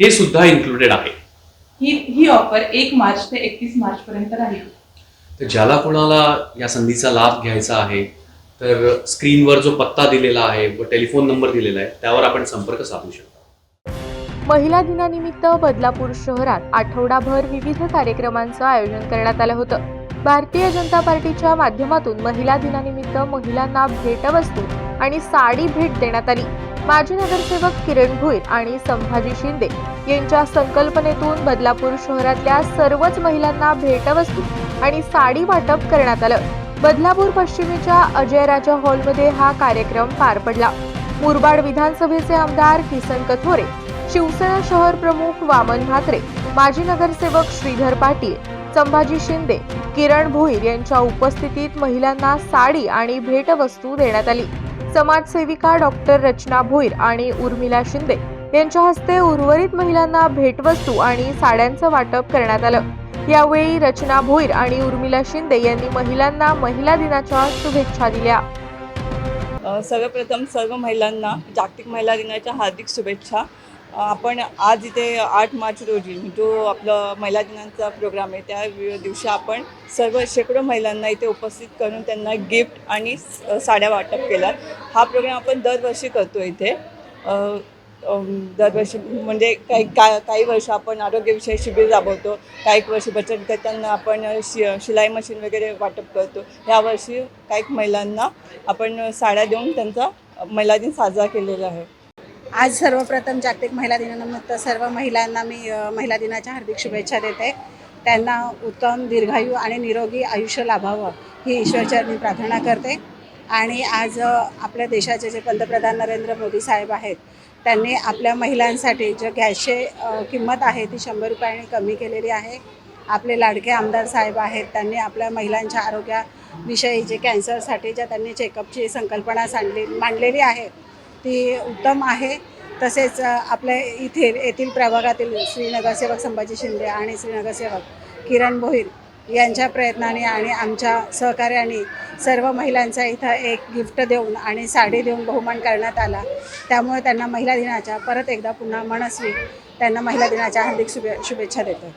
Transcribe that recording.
हे सुद्धा इन्क्लुडेड आहे. ही ही ऑफर एक मार्च ते एकतीस मार्च पर्यंत राहील. तर ज्याला कोणाला या संधीचा लाभ घ्यायचा आहे तर स्क्रीनवर जो पत्ता दिलेला आहे व टेलिफोन नंबर दिलेला आहे त्यावर आपण संपर्क साधू शकता. महिला दिनानिमित्त बदलापूर शहरात आठवडाभर विविध कार्यक्रमांचं आयोजन करण्यात आलं होतं. भारतीय जनता पार्टीच्या माध्यमातून महिला दिनानिमित्त महिलांना भेटवस्तू आणि साडी भेट देण्यात आली. माजी नगरसेवक किरण भुईर आणि संभाजी शिंदे यांच्या संकल्पनेतून बदलापूर शहरातल्या सर्वच महिलांना भेटवस्तू आणि साडी वाटप करण्यात आलं. बदलापूर पश्चिमेच्या अजयराजा हॉलमध्ये हा कार्यक्रम पार पडला. मुरबाड विधानसभेचे आमदार किसन कथोरे शिवसेना शहर प्रमुख वामन म्हात्रे माजी नगरसेवक श्रीधर पाटील संभाजी शिंदे किरण भोईर यांच्या उपस्थितीत महिलांना साडी आणि भेटवस्तू देण्यात आली. समाजसेविका डॉक्टर रचना भोईर आणि उर्मिला शिंदे यांच्या हस्ते उर्वरित महिलांना भेटवस्तू आणि साड्यांचं वाटप करण्यात आलं. यावेळी रचना भोईर आणि उर्मिला शिंदे यांनी महिलांना महिला दिनाच्या शुभेच्छा दिल्या. सर्वप्रथम सर्व महिलांना जागतिक महिला दिनाच्या हार्दिक शुभेच्छा. आपण आज इथे आठ मार्च रोजी जो आपलं महिला दिनाचा प्रोग्राम आहे. त्या दिवशी आपण सर्व शेकडो महिलांना इथे उपस्थित करून त्यांना गिफ्ट आणि साड्या वाटप केला हा प्रोग्राम आपण दरवर्षी करतो इथे. दरवर्षी म्हणजे काही का काही वर्ष आपण आरोग्यविषयी शिबिर राबवतो. काही वर्षी बचत गटांना आपण शि शिलाई मशीन वगैरे वाटप करतो. यावर्षी काही महिलांना आपण साड्या देऊन त्यांचा महिला दिन साजरा केलेला आहे. आज सर्वप्रथम जागतिक महिला दिनानिमित्त सर्व महिलांना मी महिला दिनाच्या हार्दिक शुभेच्छा देते. त्यांना उत्तम दीर्घायू आणि निरोगी आयुष्य लाभावं ही ईश्वरचरणी प्रार्थना करते. आणि आज आपल्या देशाचे जे पंतप्रधान नरेंद्र मोदी साहेब आहेत त्यांनी आपल्या महिलांसाठी जे गॅसचे किंमत आहे ती शंभर रुपयाने कमी केलेली आहे. आपले लाडके आमदार साहेब आहेत त्यांनी आपल्या महिलांच्या आरोग्याविषयी जे कॅन्सरसाठी ज्या त्यांनी चेकअपची संकल्पना सांडली मांडलेली आहे ती उत्तम आहे. तसेच आपल्या इथे येथील प्रभागातील श्रीनगरसेवक संभाजी शिंदे आणि श्रीनगरसेवक किरण भोईर यांच्या प्रयत्नाने आणि आमच्या सहकार्याने सर्व महिलांचा इथं एक गिफ्ट देऊन आणि साडी देऊन बहुमान करण्यात आला. त्यामुळे त्यांना महिला दिनाच्या परत एकदा पुन्हा मनस्वी त्यांना महिला दिनाच्या हार्दिक शुभे शुभेच्छा देतो.